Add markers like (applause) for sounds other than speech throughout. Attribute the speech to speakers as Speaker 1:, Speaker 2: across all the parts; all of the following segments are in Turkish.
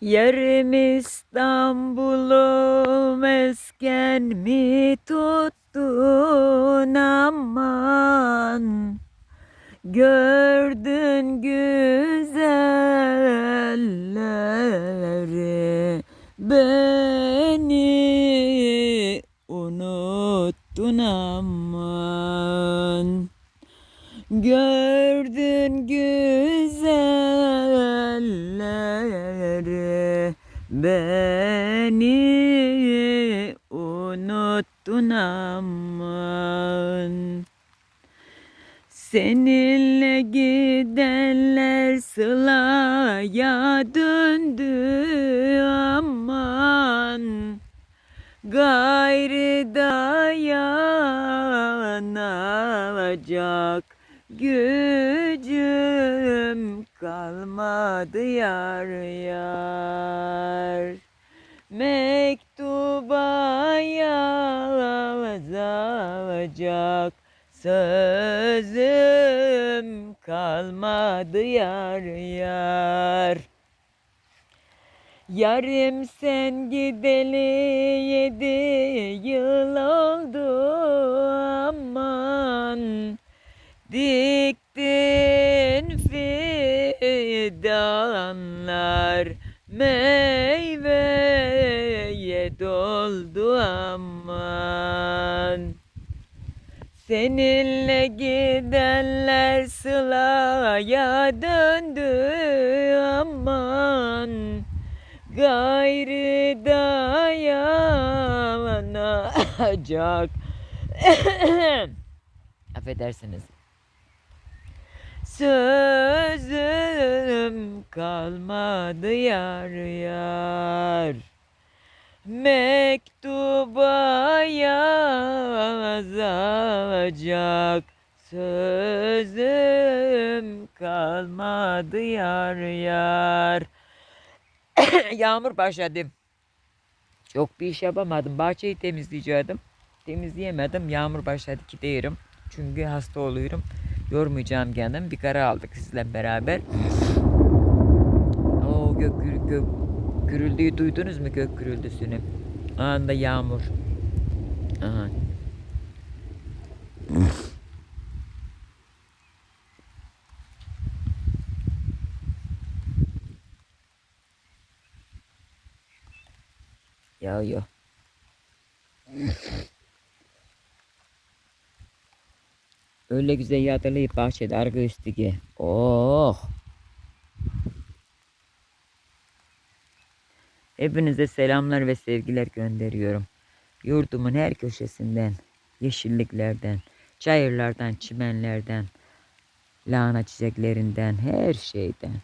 Speaker 1: Yarım İstanbul'u mesken mi tuttun aman? Gördün güzelleri Beni unuttun aman. Gördün güzelleri Beni unuttun aman. Seninle gidenler sılaya döndü aman. Gayrı dayanacak gücüm kalmadı yar yar. Mektuba yazacak sözüm kalmadı yar yar. Yarım sen gideli yedi yıl oldu aman. Diktin meyveye doldu aman. Seninle gidenler sılaya döndü aman. Gayrı dayanacak. (coughs) Affedersiniz Sözüm kalmadı yar yar Mektuba yazacak sözüm kalmadı yar yar. (coughs) Yağmur başladı. Çok bir iş yapamadım. Bahçeyi temizleyecektim. Temizleyemedim. Yağmur başladı gidiyorum. Çünkü hasta oluyorum. Yormayacağım kendim. Bir kara aldık sizle beraber. O gök, gök, gök gürüldüğü duydunuz mu gök gürültüsünü? Anında yağmur. Aha. Yağıyor. Öyle güzel yağdırlayıp bahçede arka üstüge. Oh. Hepinize selamlar ve sevgiler gönderiyorum. Yurdumun her köşesinden, yeşilliklerden, çayırlardan, çimenlerden, lahana çiçeklerinden, her şeyden.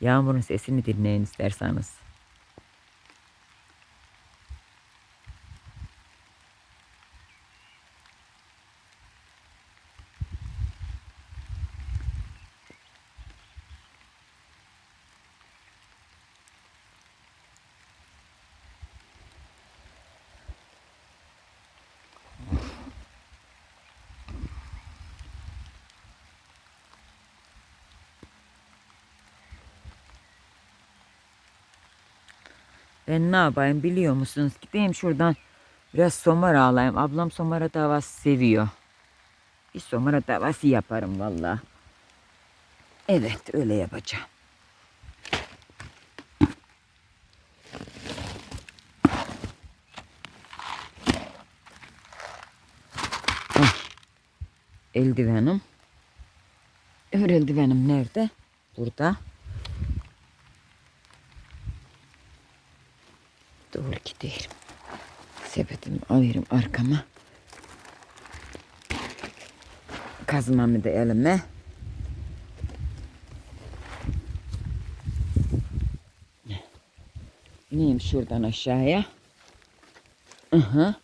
Speaker 1: Yağmurun sesini dinleyin isterseniz. Ben ne yapayım biliyor musunuz? Gideyim şuradan biraz somara alayım. Ablam somara tavası seviyor. Bir somara tavası yaparım valla. Evet öyle yapacağım. Ah, Eldivenim. Öbür eldivenim nerede? Burada. Sepetimi alayım arkama. Kazmamı da elime. İneyim şuradan aşağıya. Aha.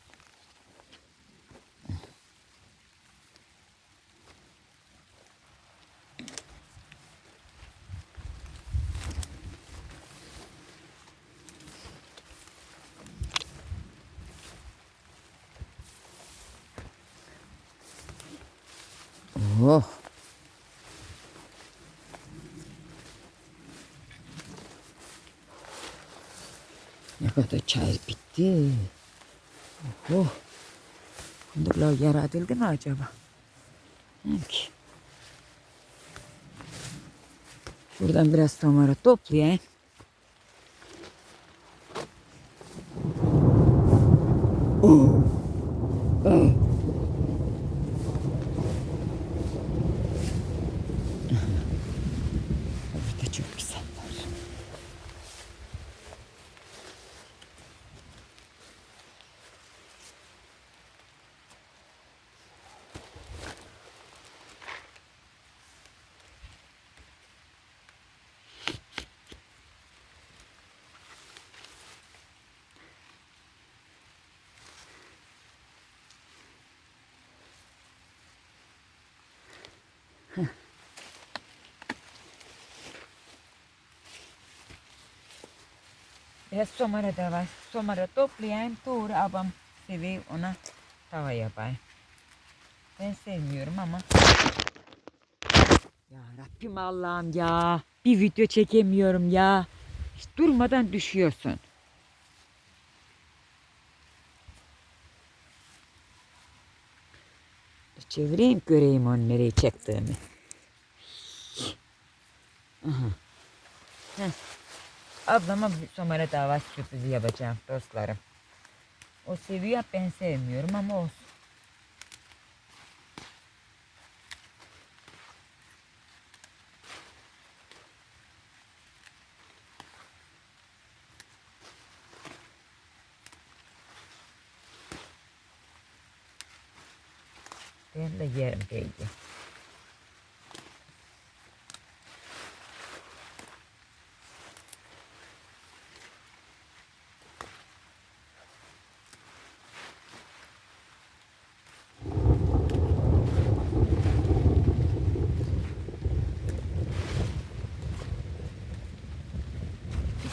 Speaker 1: Oh. Ne kadar çay bitti. Oh. Fındırlar yaradıldı mı acaba? Belki. Şuradan biraz tamara toplayayım. Oh. Oh. Somara da var. Somara toplayayım. Doğru abam seviyor ona tava yapayım. Ben sevmiyorum ama. Ya Rabbim Allah'ım ya. Bir video çekemiyorum ya. Hiç durmadan düşüyorsun. Çevireyim göreyim onu nereye çektiğimi. Aha. Heh. Ablama bir somara davası sürprizi yapacağım dostlarım. O seviyor ben sevmiyorum ama olsun. Ben de yerim değil.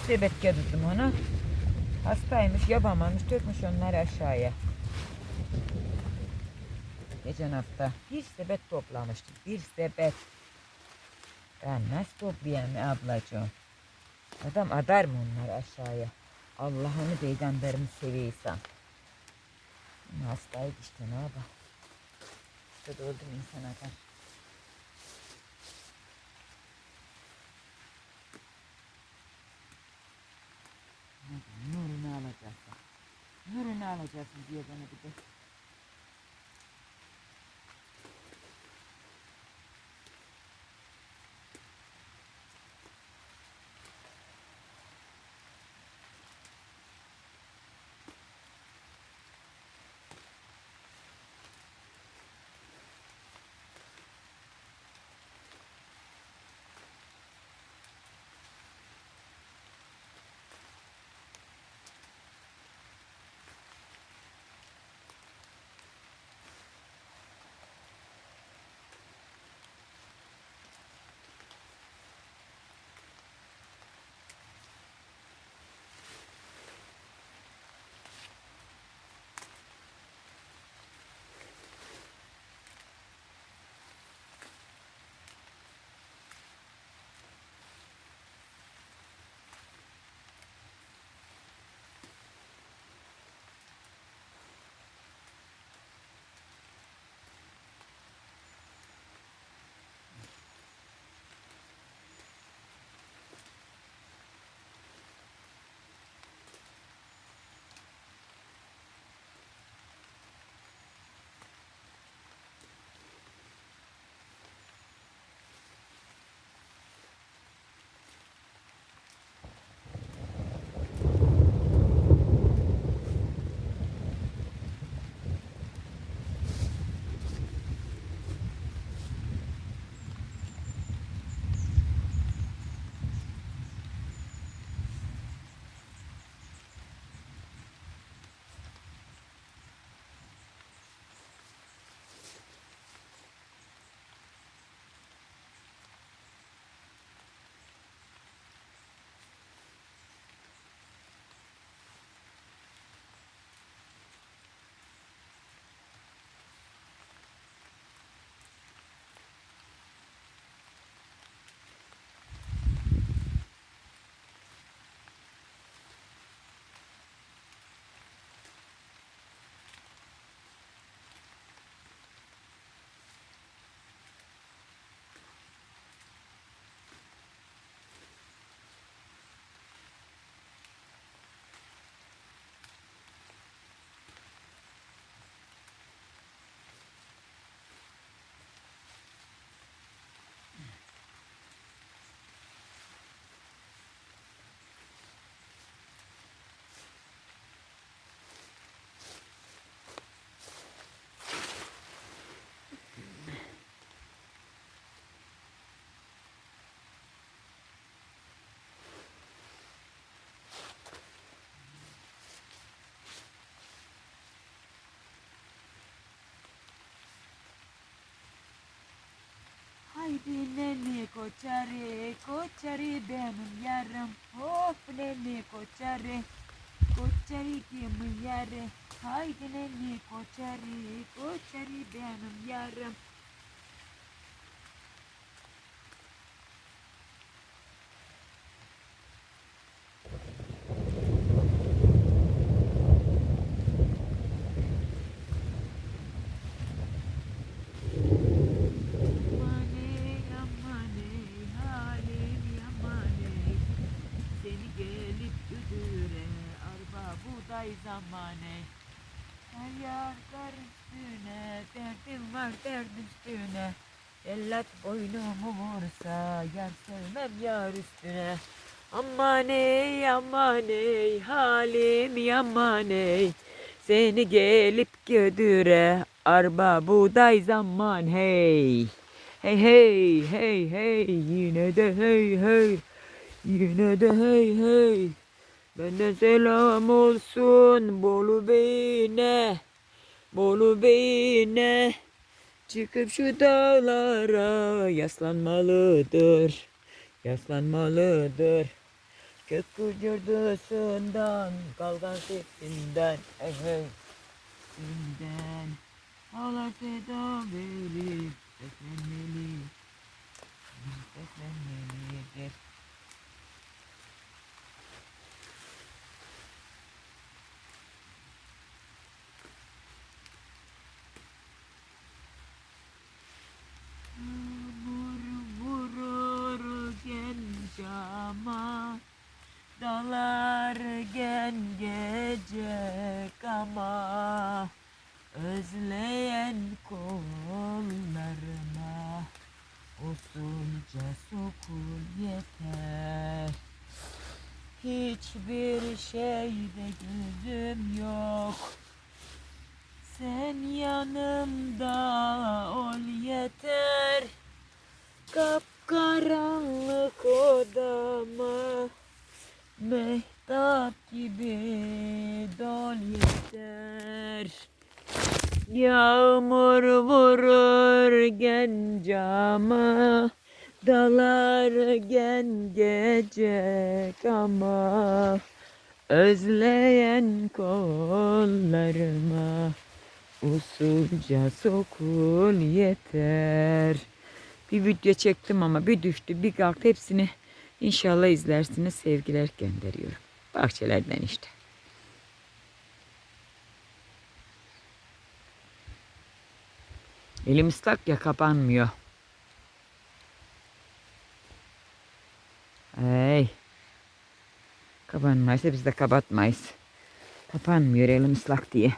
Speaker 1: Sepet getirdim ona. Hastaymış, yapamamış, dökmüş onları aşağıya. Geçen hafta bir sepet toplamıştım. Bir sepet. Ben nasıl toplayayım ablacığım? Adam adar mı onları aşağıya? Allah'ını peygamberimi seviyorsan. Hastaydı işte ne yapalım. İşte doğdum insan adar. ኑርና አላጫሳ ኑርና አላጫስ ብዬ koçarı, koçarı benim yarım. Hop nene koçarı, koçarı kimin yarı. Haydi nene koçarı, koçarı benim yarım. Amaney amaney halim yamaney Seni gelip güdüre arba zamaney Her yar kar üstüne derdim var derd üstüne. Ellat boynumu vursa yar sevmem yar üstüne. Amaney amaney halim yamaney Seni gelip gödüre arba buğday zaman hey. Hey hey hey hey yine de hey hey. Yine de hey hey Benden selam olsun. Bolu Bey'ine Bolu Bey'ine. Çıkıp şu dağlara yaslanmalıdır Yaslanmalıdır. Kök gürcürdüsünden Kalkan sesinden Hey hey Sesinden Ağlar tedavili Seslenmeli Seslenmelidir Vurur vurur genç ama Dalar gen gecek ama Özleyen kollarıma Usulca sokul yeter. Hiçbir şeyde gözüm yok. Sen yanımda ol yeter. Kapkaranlık odama Mehtap gibi dol yeter. Yağmur vurur gencama Dalar gen gecek ama Özleyen kollarıma Usulca sokul yeter. Bir video çektim ama bir düştü bir kalktı hepsini inşallah izlersiniz sevgiler gönderiyorum. Bahçelerden işte. Elim ıslak ya kapanmıyor. Hey. Kapanmaysa biz de kapatmayız. Kapanmıyor elim ıslak diye.